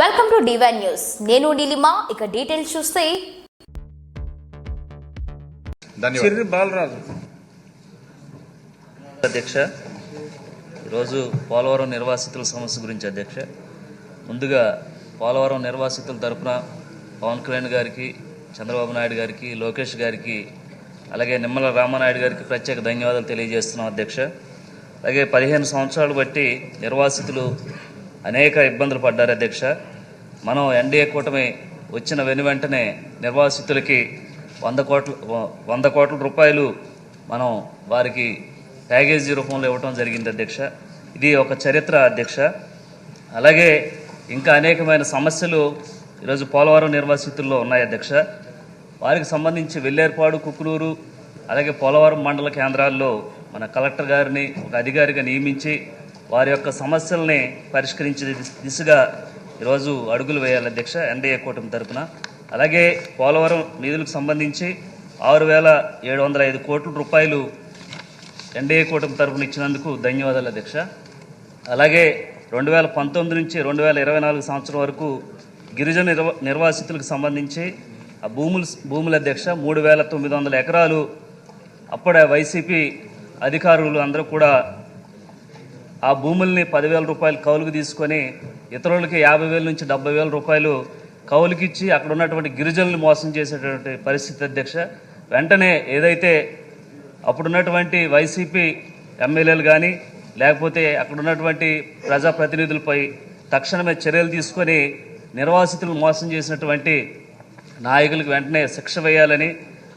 Welcome to divine news నేను నీలిమా ఇక details చూస్తే. ధన్యవాదాలు. చిర్రి బాలరాజు. అధ్యక్ష ఈరోజు పోలవరం నిర్వాసితుల సమస్య గురించి అధ్యక్ష. ముందుగా పోలవరం నిర్వాసితుల తరపున పవన్ కళ్యాణ్ గారికి చంద్రబాబు నాయుడు గారికి లోకేష్ గారికి అలాగే నిమ్మల రామానాయుడు గారికి ప్రత్యేక ధన్యవాదాలు తెలియజేస్తున్నాం అధ్యక్ష. అలాగే పదిహేను సంవత్సరాలు బట్టి నిర్వాసితులు అనేక ఇబ్బందులు పడ్డారు అధ్యక్ష. మనం ఎన్డీఏ కూటమి వచ్చిన వెను వెంటనే నిర్వాసితులకి వంద కోట్ల వంద కోట్ల రూపాయలు మనం వారికి ప్యాకేజీ రూపంలో ఇవ్వటం జరిగింది అధ్యక్ష. ఇది ఒక చరిత్ర అధ్యక్ష. అలాగే ఇంకా అనేకమైన సమస్యలు ఈరోజు పోలవరం నిర్వాసితుల్లో ఉన్నాయి అధ్యక్ష. వారికి సంబంధించి వెల్లేర్పాడు కుకులూరు అలాగే పోలవరం మండల కేంద్రాల్లో మన కలెక్టర్ గారిని ఒక అధికారిగా నియమించి వారి యొక్క సమస్యల్ని పరిష్కరించే దిశ- దిశగా ఈరోజు అడుగులు వేయాలి అధ్యక్ష ఎన్డీఏ కూటమి తరపున. అలాగే పోలవరం నిధులకు సంబంధించి ఆరు వేల ఏడు వందల ఐదు కోట్ల రూపాయలు ఎన్డీఏ కూటమి తరపున ఇచ్చినందుకు ధన్యవాదాలు అధ్యక్ష. అలాగే రెండు వేల పంతొమ్మిది నుంచి రెండు వేల ఇరవై నాలుగు సంవత్సరం వరకు గిరిజన నిర్వ నిర్వాసితులకు సంబంధించి ఆ భూములు భూముల అధ్యక్ష మూడు వేల తొమ్మిది వందల ఎకరాలు అప్పుడే వైసీపీ అధికారులు అందరూ కూడా ఆ భూముల్ని పదివేల రూపాయలు కౌలుకు తీసుకొని ఇతరులకి యాభై వేల నుంచి డెబ్బై వేల రూపాయలు కౌలుకిచ్చి అక్కడ ఉన్నటువంటి గిరిజనులు మోసం చేసేటటువంటి పరిస్థితి అధ్యక్ష. వెంటనే ఏదైతే అప్పుడున్నటువంటి వైసీపీ ఎమ్మెల్యేలు కానీ లేకపోతే అక్కడున్నటువంటి ప్రజాప్రతినిధులపై తక్షణమే చర్యలు తీసుకొని నిర్వాసితులు మోసం చేసినటువంటి నాయకులకు వెంటనే శిక్ష వేయాలని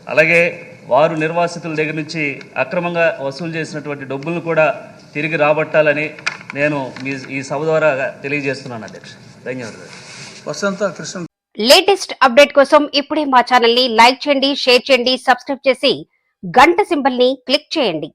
అలాగే వారు నిర్వాసితుల దగ్గర నుంచి అక్రమంగా వసూలు చేసినటువంటి డబ్బులను కూడా తిరిగి రాబట్టాలని నేను మీ ఈ సభ ద్వారా తెలియజేస్తున్నాను అధ్యక్ష. ధన్యవాదాలు. వసంత కృష్ణ లేటెస్ట్ అప్డేట్ కోసం ఇప్పుడే మా ఛానల్ని లైక్ చేయండి షేర్ చేయండి సబ్స్క్రైబ్ చేసి గంట సింబల్ని క్లిక్ చేయండి.